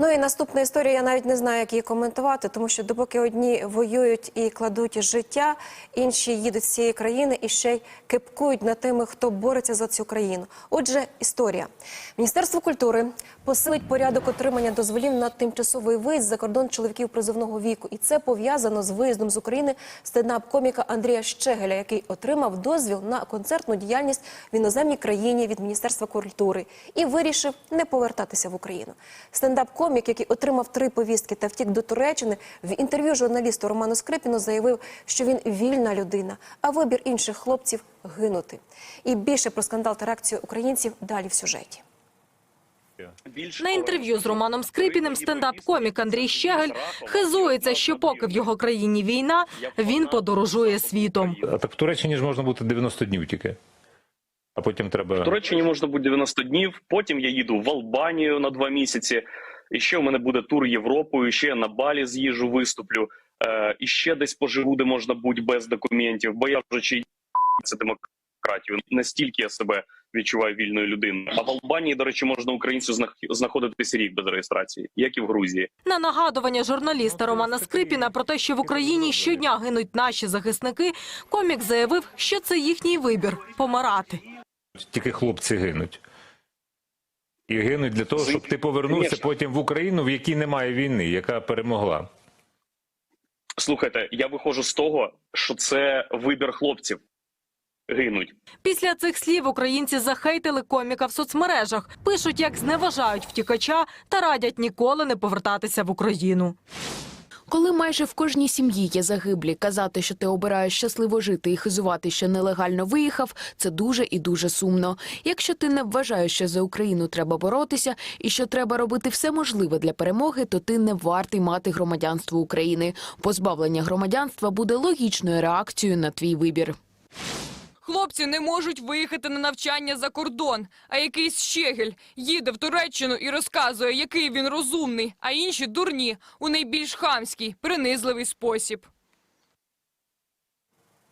Ну і наступна історія. Я навіть не знаю, як її коментувати, тому що допоки одні воюють і кладуть життя, інші їдуть з цієї країни і ще й кипкують над тими, хто бореться за цю країну. Отже, історія. Міністерство культури посилить порядок отримання дозволів на тимчасовий виїзд за кордон чоловіків призовного віку, і це пов'язано з виїздом з України стендап-коміка Андрія Щегеля, який отримав дозвіл на концертну діяльність в іноземній країні від Міністерства культури і вирішив не повертатися в Україну. Стендап-комік, який отримав три повістки та втік до Туреччини, в інтерв'ю журналісту Роману Скрипіну заявив, що він вільна людина, а вибір інших хлопців гинути. І більше про скандал та реакцію українців далі в сюжеті. На інтерв'ю з Романом Скрипіним стендап-комік Андрій Щегель хизується, що поки в його країні війна, він подорожує світом. А так в Туреччині ж можна бути 90 днів тільки. А потім треба. В Туреччині можна бути 90 днів. Потім я їду в Албанію на два місяці. І ще в мене буде тур Європою. Ще я на Балі з'їжджу, виступлю. Е, і ще десь поживу, де можна бути без документів. Бо я вже чи це демократію. Настільки я себе відчуваю вільною людиною. А в Албанії, до речі, можна українцю знах- знаходитись рік без реєстрації, як і в Грузії. На нагадування журналіста Романа Скрипіна про те, що в Україні щодня гинуть наші захисники, комік заявив, що це їхній вибір помирати. Тільки хлопці гинуть. І гинуть для того, щоб ти повернувся потім в Україну, в якій немає війни, яка перемогла. Слухайте, я виходжу з того, що це вибір хлопців гинуть. Після цих слів українці захейтили коміка в соцмережах, пишуть, як зневажають втікача та радять ніколи не повертатися в Україну. Коли майже в кожній сім'ї є загиблі, казати, що ти обираєш щасливо жити і хизувати, що нелегально виїхав, це дуже і дуже сумно. Якщо ти не вважаєш, що за Україну треба боротися і що треба робити все можливе для перемоги, то ти не вартий мати громадянство України. Позбавлення громадянства буде логічною реакцією на твій вибір. Хлопці не можуть виїхати на навчання за кордон, а якийсь щегель їде в Туреччину і розказує, який він розумний, а інші дурні у найбільш хамський, принизливий спосіб.